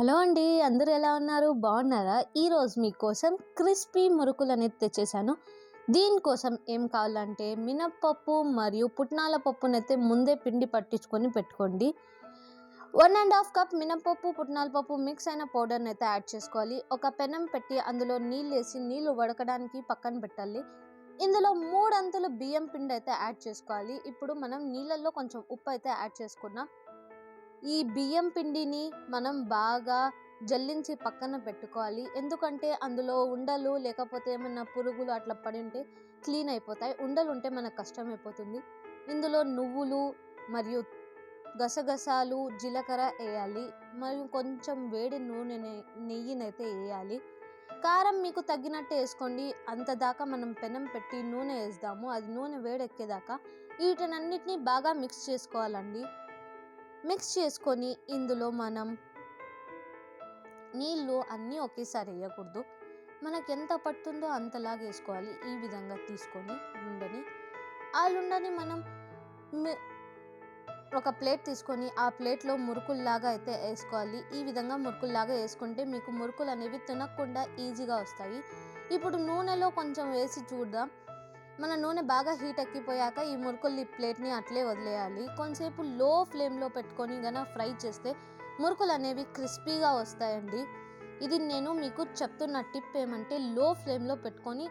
Hello అండి అందరూ ఎలా ఉన్నారు? బాగున్నారా? ఈరోజు మీకోసం క్రిస్పీ మురుకులు అనేది తెచ్చేసాను దీనికోసం ఏం కావాలంటే మినప్పప్పు మరియు పుట్నాల పప్పునైతే ముందే పిండి పట్టించుకొని పెట్టుకోండి. వన్ అండ్ హాఫ్ కప్ మినపప్పు పుట్నాల పప్పు మిక్స్ అయిన పౌడర్ని అయితే యాడ్ చేసుకోవాలి. ఒక పెనం పెట్టి అందులో నీళ్ళు వేసి నీళ్ళు వడకడానికి పక్కన పెట్టాలి. ఇందులో మూడు అంతులు బియ్యం పిండి అయితే యాడ్ చేసుకోవాలి. ఇప్పుడు మనం నీళ్ళల్లో కొంచెం ఉప్పు అయితే యాడ్ చేసుకున్నాం. ఈ బియ్యం పిండిని మనం బాగా జల్లించి పక్కన పెట్టుకోవాలి. ఎందుకంటే అందులో ఉండలు లేకపోతే ఏమైనా పురుగులు అట్లా పడి ఉంటే క్లీన్ అయిపోతాయి. ఉండలు ఉంటే మనకు కష్టమైపోతుంది ఇందులో నువ్వులు మరియు గసగసాలు జీలకర్ర వేయాలి. మరియు కొంచెం వేడి నూనె నెయ్యినైతే వేయాలి. కారం మీకు తగ్గినట్టు వేసుకోండి. అంత దాకా మనం పెనం పెట్టి నూనె వేద్దాము అది నూనె వేడెక్కేదాకా వీటినన్నిటిని బాగా మిక్స్ చేసుకోవాలండి. మిక్స్ చేసుకొని ఇందులో మనం నీళ్ళు అన్నీ ఒకేసారి వేయకూడదు. మనకు ఎంత పడుతుందో అంతలాగా వేసుకోవాలి. ఈ విధంగా తీసుకొని ఉండని ఆ లుండని మనం ఒక ప్లేట్ తీసుకొని ఆ ప్లేట్లో మురుకుల్లాగా అయితే వేసుకోవాలి. ఈ విధంగా మురుకుల్లాగా వేసుకుంటే మీకు మురుకులు అనేవి తినకుండా ఈజీగా వస్తాయి. ఇప్పుడు నూనెలో కొంచెం వేసి చూద్దాం. మన నూనె బాగా హీట్ ఎక్కిపోయాక ఈ మురుకులు ప్లేట్ని అట్లే వదిలేయాలి. కొంతసేపు లో ఫ్లేమ్లో పెట్టుకొని గన ఫ్రై చేస్తే మురుకులు అనేవి క్రిస్పీగా వస్తాయండి. ఇది నేను మీకు చెప్తున్న టిప్ ఏమంటే లో ఫ్లేమ్లో పెట్టుకొని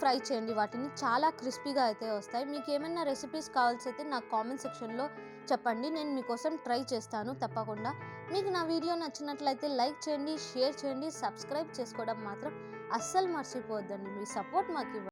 ఫ్రై చేయండి. వాటిని చాలా క్రిస్పీగా అయితే వస్తాయి. మీకు ఏమైనా రెసిపీస్ కావాల్సి అయితే నాకు కామెంట్ సెక్షన్లో చెప్పండి. నేను మీకోసం ట్రై చేస్తాను తప్పకుండా. మీకు నా వీడియో నచ్చినట్లయితే లైక్ చేయండి షేర్ చేయండి సబ్స్క్రైబ్ చేసుకోవడం మాత్రం అస్సలు మర్చిపోవద్దండి. మీ సపోర్ట్ మాకు